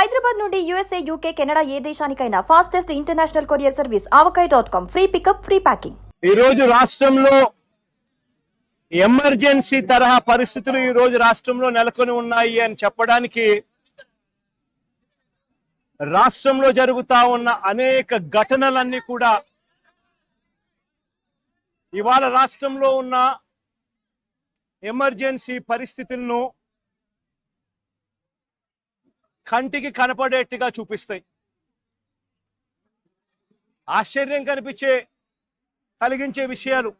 హైదరాబాద్ నుండి USA UK Canada ఏ దేశానికైనా fastest international courier service Avakaya dot com free pickup free packing ఈ రోజు రాష్ట్రంలో ఎమర్జెన్సీ తరహా పరిస్థితులు ఈ రోజు రాష్ట్రంలో నెలకొని ఉన్నాయి అని చెప్పడానికి రాష్ట్రంలో జరుగుతా ఉన్న అనేక ఘటనలన్నీ కూడా ఇవాళ రాష్ట్రంలో ఉన్న ఎమర్జెన్సీ పరిస్థితులను కంటికి కనపడేట్టుగా చూపిస్తాయి. ఆశ్చర్యం కనిపించే కలిగించే విషయాలు.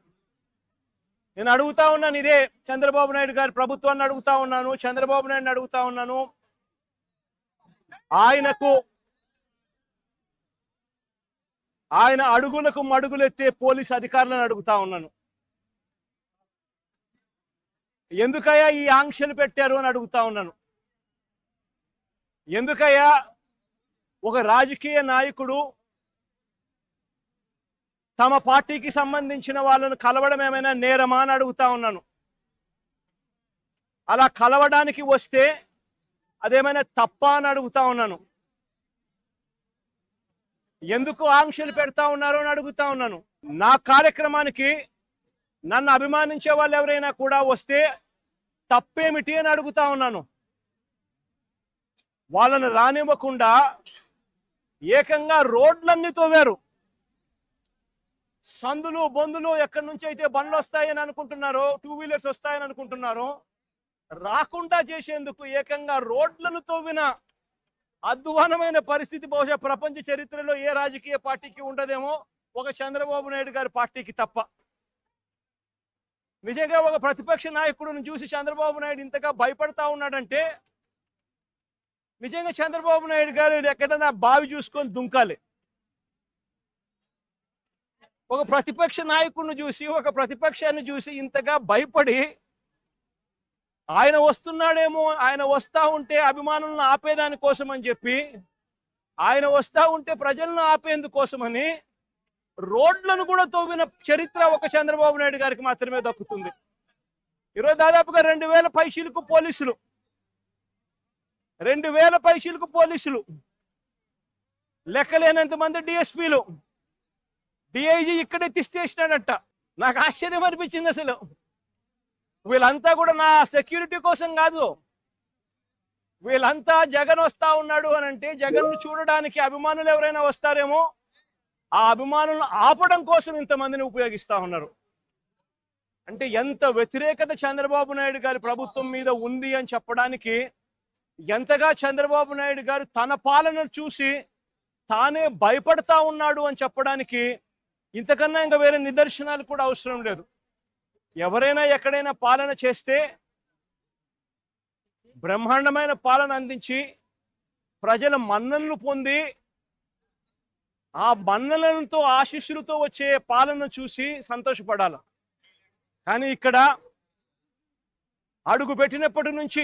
నేను అడుగుతా ఉన్నాను ఇదే చంద్రబాబు నాయుడు గారి ప్రభుత్వాన్ని అడుగుతా ఉన్నాను చంద్రబాబు నాయుడు అడుగుతా ఉన్నాను. ఆయనకు ఆయన అడుగులకు మడుగులెత్తే పోలీస్ అధికారులను అడుగుతా ఉన్నాను. ఎందుకయ్యా ఈ ఆంక్షలు పెట్టారు అని అడుగుతా ఉన్నాను. ఎందుకయ్యా? ఒక రాజకీయ నాయకుడు తమ పార్టీకి సంబంధించిన వాళ్ళను కలవడం ఏమైనా నేరమా అని అడుగుతా ఉన్నాను. అలా కలవడానికి వస్తే అదేమైనా తప్ప అని అడుగుతా ఉన్నాను. ఎందుకు ఆంక్షలు పెడతా ఉన్నారు అని అడుగుతా ఉన్నాను. నా కార్యక్రమానికి నన్ను అభిమానించే వాళ్ళు ఎవరైనా కూడా వస్తే తప్పేమిటి అని అడుగుతా ఉన్నాను. వాళ్ళని రానివ్వకుండా ఏకంగా రోడ్లన్నీ తోవారు. సందులు బొందులు ఎక్కడి నుంచి అయితే బండ్లు వస్తాయని అనుకుంటున్నారో టూ వీలర్స్ వస్తాయని అనుకుంటున్నారో రాకుండా చేసేందుకు ఏకంగా రోడ్లను తవ్విన అధ్వానమైన పరిస్థితి బహుశా ప్రపంచ చరిత్రలో ఏ రాజకీయ పార్టీకి ఉండదేమో ఒక చంద్రబాబు నాయుడు గారి పార్టీకి తప్ప. నిజంగా ఒక ప్రతిపక్ష నాయకుడిని చూసి చంద్రబాబు నాయుడు ఇంతగా భయపడతా ఉన్నాడంటే నిజంగా చంద్రబాబు నాయుడు గారు ఎక్కడైనా బావి చూసుకొని దుంకాలి. ఒక ప్రతిపక్ష నాయకుడిని చూసి ఒక ప్రతిపక్షాన్ని చూసి ఇంతగా భయపడి ఆయన వస్తున్నాడేమో ఆయన వస్తా ఉంటే అభిమానులను ఆపేదాని కోసమని చెప్పి ఆయన వస్తా ఉంటే ప్రజలను ఆపేందుకోసమని రోడ్లను కూడా తవ్విన చరిత్ర ఒక చంద్రబాబు నాయుడు గారికి మాత్రమే దక్కుతుంది. ఈరోజు దాదాపుగా రెండు వేల పైశీలకు పోలీసులు రెండు వేల పైసలకు పోలీసులు. లెక్కలేనంత మంది డిఎస్పీలు. డిఐజీ ఇక్కడే తీసేసినాడట నాకు ఆశ్చర్యం అనిపించింది అసలు. వీళ్ళంతా కూడా నా సెక్యూరిటీ కోసం కాదు. వీళ్ళంతా జగన్ వస్తా ఉన్నాడు అని అంటే జగన్ చూడడానికి అభిమానులు ఎవరైనా వస్తారేమో ఆ అభిమానులను ఆపడం కోసం ఇంతమందిని ఉపయోగిస్తా ఉన్నారు. అంటే ఎంత వ్యతిరేకత చంద్రబాబు నాయుడు గారి ప్రభుత్వం మీద ఉంది అని చెప్పడానికి ఎంతగా చంద్రబాబు నాయుడు గారు తన పాలనను చూసి తానే భయపడతా ఉన్నాడు అని చెప్పడానికి ఇంతకన్నా ఇంకా వేరే నిదర్శనాలు కూడా అవసరం లేదు. ఎవరైనా ఎక్కడైనా పాలన చేస్తే బ్రహ్మాండమైన పాలన అందించి ప్రజల మన్ననలు పొంది ఆ మన్ననలతో ఆశీస్సులతో వచ్చే పాలన చూసి సంతోషపడాలి. కానీ ఇక్కడ అడుగు పెట్టినప్పటి నుంచి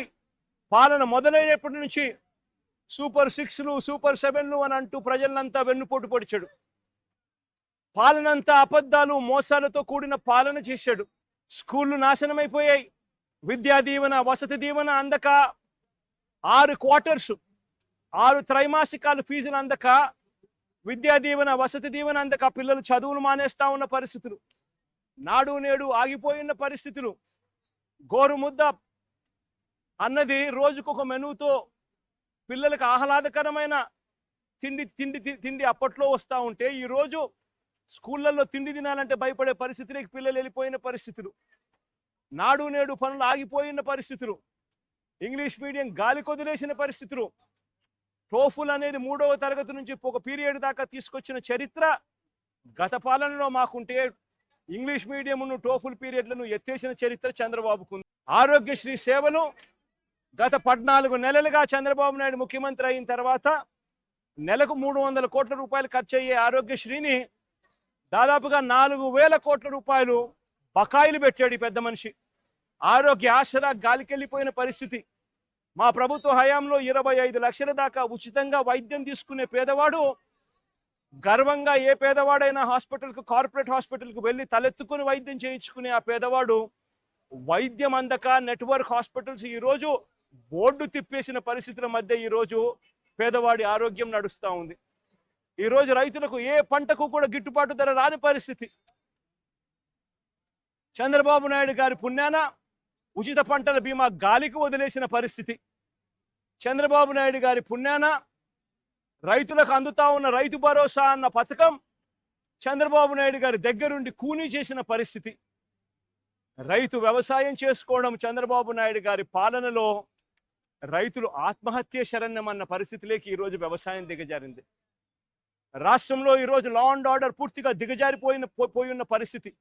పాలన మొదలైనప్పటి నుంచి సూపర్ సిక్స్లు సూపర్ సెవెన్లు అని అంటూ ప్రజలంతా వెన్నుపోటు పొడిచాడు. పాలనంతా అబద్ధాలు మోసాలతో కూడిన పాలన చేశాడు. స్కూళ్ళు నాశనమైపోయాయి. విద్యా దీవెన వసతి దీవెన అందక ఆరు క్వార్టర్స్ ఆరు త్రైమాసికాలు ఫీజులు అందక విద్యా దీవెన వసతి దీవెన అందక పిల్లలు చదువులు మానేస్తా ఉన్న పరిస్థితులు. నాడు నేడు ఆగిపోయిన పరిస్థితులు. గోరుముద్ద అన్నది రోజుకొక మెనుతో పిల్లలకు ఆహ్లాదకరమైన తిండి తిండి తి- తిండి అప్పట్లో వస్తూ ఉంటే ఈరోజు స్కూళ్ళల్లో తిండి తినాలంటే భయపడే పరిస్థితులకి పిల్లలు వెళ్ళిపోయిన పరిస్థితులు. నాడు నేడు పనులు ఆగిపోయిన పరిస్థితులు. ఇంగ్లీష్ మీడియం గాలి కొదిలేసిన పరిస్థితులు. టోఫుల్ అనేది మూడవ తరగతి నుంచి ఒక పీరియడ్ దాకా తీసుకొచ్చిన చరిత్ర గత పాలనలో మాకుంటే ఇంగ్లీష్ మీడియంను టోఫుల్ పీరియడ్లను ఎత్తేసిన చరిత్ర చంద్రబాబుకు ఉంది. ఆరోగ్యశ్రీ సేవలు గత పద్నాలుగు నెలలుగా చంద్రబాబు నాయుడు ముఖ్యమంత్రి అయిన తర్వాత నెలకు మూడు వందల కోట్ల రూపాయలు ఖర్చు అయ్యే ఆరోగ్యశ్రీని దాదాపుగా నాలుగు వేల కోట్ల రూపాయలు బకాయిలు పెట్టాడు ఈ పెద్ద మనిషి. ఆరోగ్య ఆసరా గాలికెళ్ళిపోయిన పరిస్థితి. మా ప్రభుత్వ హయాంలో ఇరవై ఐదు లక్షల దాకా ఉచితంగా వైద్యం తీసుకునే పేదవాడు గర్వంగా ఏ పేదవాడైనా హాస్పిటల్కు కార్పొరేట్ హాస్పిటల్కు వెళ్ళి తలెత్తుకుని వైద్యం చేయించుకునే ఆ పేదవాడు వైద్యం అందక నెట్వర్క్ హాస్పిటల్స్ ఈరోజు బోర్డు తిప్పేసిన పరిస్థితుల మధ్య ఈరోజు పేదవాడి ఆరోగ్యం నడుస్తూ ఉంది. ఈరోజు రైతులకు ఏ పంటకు కూడా గిట్టుబాటు ధర రాని పరిస్థితి. చంద్రబాబు నాయుడు గారి పుణ్యాన ఉచిత పంటల బీమా గాలికి వదిలేసిన పరిస్థితి. చంద్రబాబు నాయుడు గారి పుణ్యాన రైతులకు అందుతా ఉన్న రైతు భరోసా అన్న పథకం చంద్రబాబు నాయుడు గారి దగ్గరుండి కూనీ చేసిన పరిస్థితి. రైతు వ్యవసాయం చేసుకోవడం చంద్రబాబు నాయుడు గారి పాలనలో రైతులు ఆత్మహత్య శరణ్యం అన్న పరిస్థితిలోకి ఈరోజు వ్యవసాయం దిగజారింది. రాష్ట్రంలో ఈరోజు లా అండ్ ఆర్డర్ పూర్తిగా దిగజారిపోయిన పో- పోయి ఉన్న పరిస్థితి.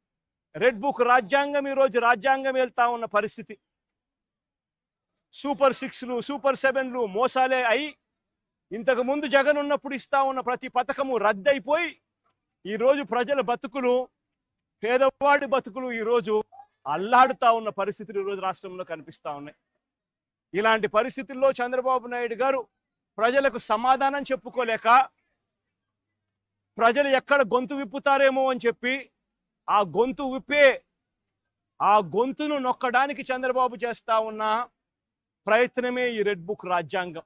రెడ్ బుక్ రాజ్యాంగం ఈరోజు రాజ్యాంగం వెళ్తా ఉన్న పరిస్థితి. సూపర్ సిక్స్లు సూపర్ సెవెన్లు మోసాలే అయి ఇంతకు ముందు జగన్ ఉన్నప్పుడు ఇస్తా ఉన్న ప్రతి పథకము రద్దయిపోయి ఈరోజు ప్రజల బతుకులు పేదవాడి బతుకులు ఈరోజు అల్లాడుతా ఉన్న పరిస్థితులు ఈరోజు రాష్ట్రంలో కనిపిస్తా ఉన్నాయి. ఇలాంటి పరిస్థితుల్లో చంద్రబాబు నాయుడు గారు ప్రజలకు సమాధానం చెప్పుకోలేక ప్రజలు ఎక్కడ గొంతు విప్పుతారేమో అని చెప్పి ఆ గొంతు విప్పే ఆ గొంతును నొక్కడానికి చంద్రబాబు చేస్తా ఉన్న ప్రయత్నమే ఈ రెడ్ బుక్ రాజ్యాంగం.